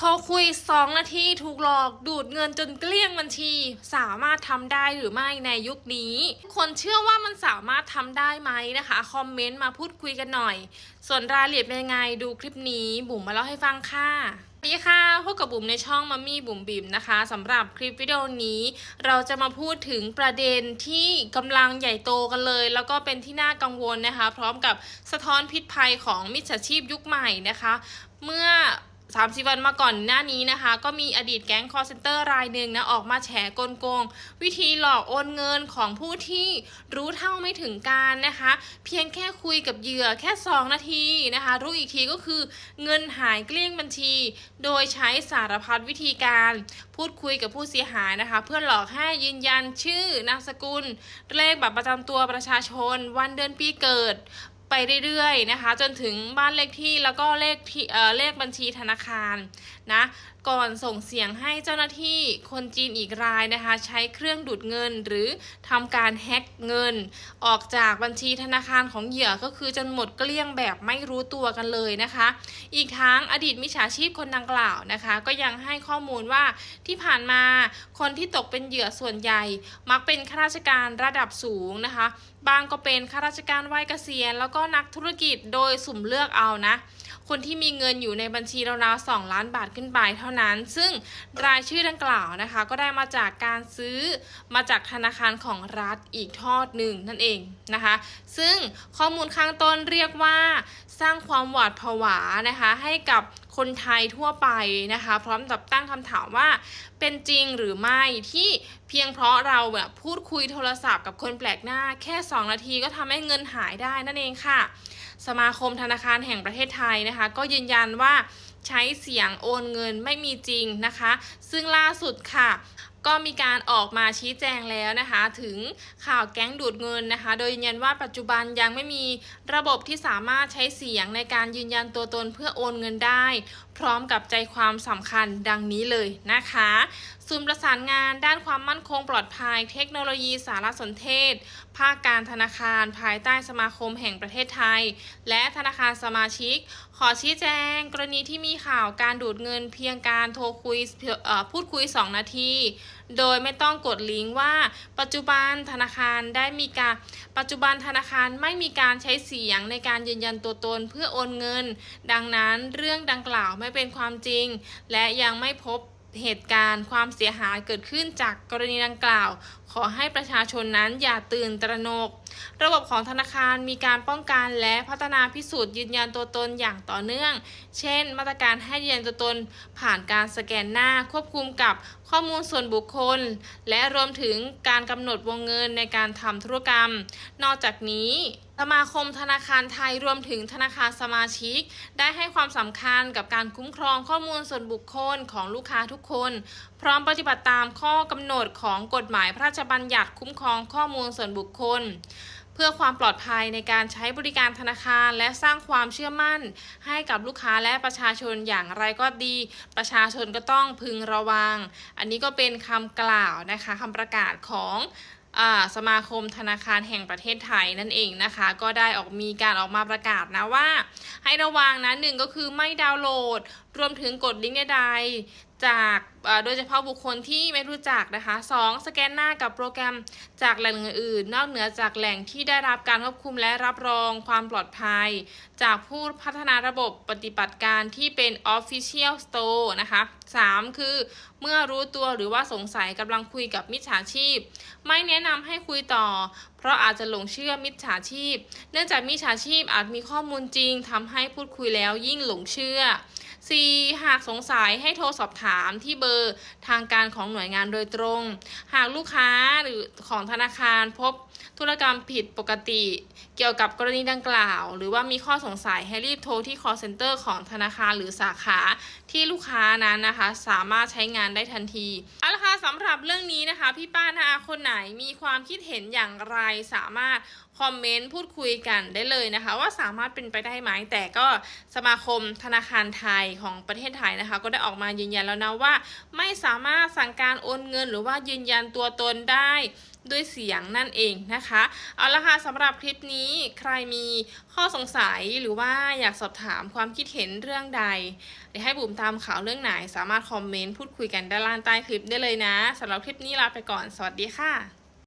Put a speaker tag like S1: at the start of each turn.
S1: โทรคุย 2 นาทีถูกหลอกดูดเงินจนเกลี้ยงบัญชี สามารถทำได้หรือไม่ในยุคนี้ คนเชื่อว่ามันสามารถทำได้ไหมนะคะ คอมเมนต์มาพูดคุยกันหน่อย ส่วนรายละเอียดเป็นยังไงดูคลิปนี้บุ๋มมาเล่าให้ฟังค่ะสวัสดีค่ะพบกับบุ๋มในช่องมัมมี่บุ๋มบิ๋มนะคะสำหรับคลิปวิดีโอนี้ เราจะมาพูดถึงประเด็นที่กำลังใหญ่โตกันเลย แล้วก็เป็นที่น่ากังวลนะคะ พร้อมกับสะท้อนพิษภัยของมิจฉาชีพยุคใหม่นะคะ เมื่อ สามสิบวันมาก่อนหน้านี้นะคะ ก็มีอดีตแก๊งคอร์เซนเตอร์รายหนึ่งนะ ออกมาแฉกลโกง วิธีหลอกโอนเงินของผู้ที่รู้เท่าไม่ถึงการนะคะ เพียงแค่คุยกับเหยื่อแค่ 2 นาทีนะคะ รู้อีกทีก็คือเงินหายเกลี้ยงบัญชี โดยใช้สารพัดวิธีการ พูดคุยกับผู้เสียหายนะคะ เพื่อหลอกให้ยืนยันชื่อนามสกุล เลขบัตรประจำตัวประชาชน วันเดือนปีเกิด ไปเรื่อยๆนะคะ จนถึงบ้านเลขที่แล้วก็เลขที่เอ่อเลขบัญชีธนาคารนะก่อนส่งเสียงให้เจ้าหน้าที่คนจีนอีกรายนะคะ ใช้เครื่องดูดเงินหรือทำการแฮ็กเงิน ออกจากบัญชีธนาคารของเหยื่อก็คือจนหมดเกลี้ยงแบบไม่รู้ตัวกันเลยนะคะ อีกทั้งอดีตมิจฉาชีพคนดังกล่าวนะคะ ก็ยังให้ข้อมูลว่าที่ผ่านมาคนที่ตกเป็นเหยื่อส่วนใหญ่ มักเป็นข้าราชการระดับสูงนะคะ บางก็เป็นข้าราชการวัยเกษียณแล้วก็็นักธุรกิจโดยสุ่มเลือกเอานะ คนที่มีเงินอยู่ในบัญชีราวๆ2ล้านบาทขึ้นไปเท่านั้น ซึ่งรายชื่อดังกล่าวนะคะ ก็ได้มาจากการซื้อมาจากธนาคารของรัฐอีกทอดหนึ่งนั่นเองนะคะ ซึ่งข้อมูลข้างต้นเรียกว่า สร้างความหวาดผวานะคะ ให้กับ คนไทยทั่วไปนะคะ พร้อมกับตั้งคำถามว่าเป็นจริงหรือไม่ที่เพียงเพราะเราแบบพูดคุยโทรศัพท์กับคนแปลกหน้า แค่ 2 นาทีก็ทำให้เงินหายได้นั่นเองค่ะ สมาคมธนาคารแห่งประเทศไทยนะคะ ก็ยืนยันว่าใช้เสียงโอนเงินไม่มีจริงนะคะ ซึ่งล่าสุดค่ะ ก็มีการออกมาชี้แจงแล้วนะคะ ถึงข่าวแก๊งดูดเงินนะคะ โดยยืนยันว่าปัจจุบันยังไม่มีระบบที่สามารถใช้เสียงในการยืนยันตัวตนเพื่อโอนเงินได้ พร้อมกับใจความสำคัญดังนี้เลยนะคะศูนย์ประสานงานด้านความมั่นคงปลอดภัย เทคโนโลยีสารสนเทศ ภาคการธนาคาร ภายใต้สมาคมแห่งประเทศไทย และธนาคารสมาชิก ขอชี้แจง กรณีที่มีข่าวการดูดเงินเพียงการโทรคุยพูดคุย 2 นาทีโดยไม่ต้องกดลิงก์ว่า ปัจจุบันธนาคารได้มีการ ปัจจุบันธนาคารไม่มีการใช้เสียงในการยืนยันตัวตนเพื่อโอนเงิน ดังนั้นเรื่องดังกล่าวไม่เป็นความจริง และยังไม่พบเหตุการณ์ความเสียหายเกิดขึ้นจากกรณีดังกล่าว ขอให้ประชาชนนั้นอย่าตื่นตระหนก ระบบของธนาคารมีการป้องกันและพัฒนาพิสูจน์ยืนยันตัวตนอย่างต่อเนื่อง เช่น มาตรการให้ยืนยันตัวตน ผ่านการสแกนหน้าควบคุมกับข้อมูลส่วนบุคคล และรวมถึงการกำหนดวงเงินในการทำธุรกรรม นอกจากนี้สมาคมธนาคารไทยรวมถึงธนาคารสมาชิก ได้ให้ความสำคัญกับการคุ้มครองข้อมูลส่วนบุคคลของลูกค้าทุกคนพร้อมปฏิบัติตามข้อกำหนดของกฎหมายพระราชบัญญัติคุ้มครองข้อมูลส่วนบุคคล เพื่อความปลอดภัยในการใช้บริการธนาคารและสร้างความเชื่อมั่น ให้กับลูกค้าและประชาชนอย่างไรก็ดี ประชาชนก็ต้องพึงระวัง อันนี้ก็เป็นคำกล่าวนะคะคำประกาศของสมาคมธนาคารแห่งประเทศไทยนั่นเองนะคะ ก็ได้ออกมีการออกมาประกาศนะว่า ให้ระวังนะหนึ่งก็คือไม่ดาวน์โหลด รวมถึงกดลิงก์ใด จากโดยเฉพาะบุคคลที่ไม่รู้จักนะคะ 2. สแกนหน้ากับโปรแกรมจากแหล่งอื่น นอกเหนือจากแหล่งที่ได้รับการควบคุมและรับรองความปลอดภัย จากผู้พัฒนาระบบปฏิบัติการที่เป็น Official Store นะคะ 3. คือเมื่อรู้ตัวหรือว่าสงสัยกำลังคุยกับมิจฉาชีพ ไม่แนะนำให้คุยต่อ เพราะอาจจะหลงเชื่อมิจฉาชีพ เนื่องจากมิจฉาชีพอาจมีข้อมูลจริงทำให้พูดคุยแล้วยิ่งหลงเชื่อ 4. หากสงสัยให้โทรสอบถามที่เบอร์ทางการของหน่วยงานโดยตรง หากลูกค้าหรือของธนาคารพบธุรกรรมผิดปกติ เกี่ยวกับกรณีดังกล่าว หรือว่ามีข้อสงสัยให้รีบโทรที่ call center ของธนาคารหรือสาขาที่ลูกค้านั้นนะคะ สามารถใช้งานได้ทันทีเอาละค่ะสำหรับเรื่องนี้นะคะ พี่ป้านาคนไหนมีความคิดเห็นอย่างไรสามารถคอมเมนต์พูดคุยกันได้เลยนะคะ ว่าสามารถเป็นไปได้ไหมแต่ก็สมาคมธนาคารไทยของประเทศไทยนะคะ ก็ได้ออกมายืนยันแล้วนะว่า ไม่สามารถสั่งการโอนเงิน หรือว่ายืนยันตัวตนได้ด้วยเสียงนั่นเองนะคะ เอาละค่ะสำหรับคลิปนี้ใครมีข้อสงสัยหรือว่าอยากสอบถามความคิดเห็นเรื่องใดหรือให้บุ๋มตามข่าวเรื่องไหน สามารถคอมเมนต์พูดคุยกันด้านล่างใต้คลิปได้เลยนะสำหรับคลิปนี้ลาไปก่อน สวัสดีค่ะ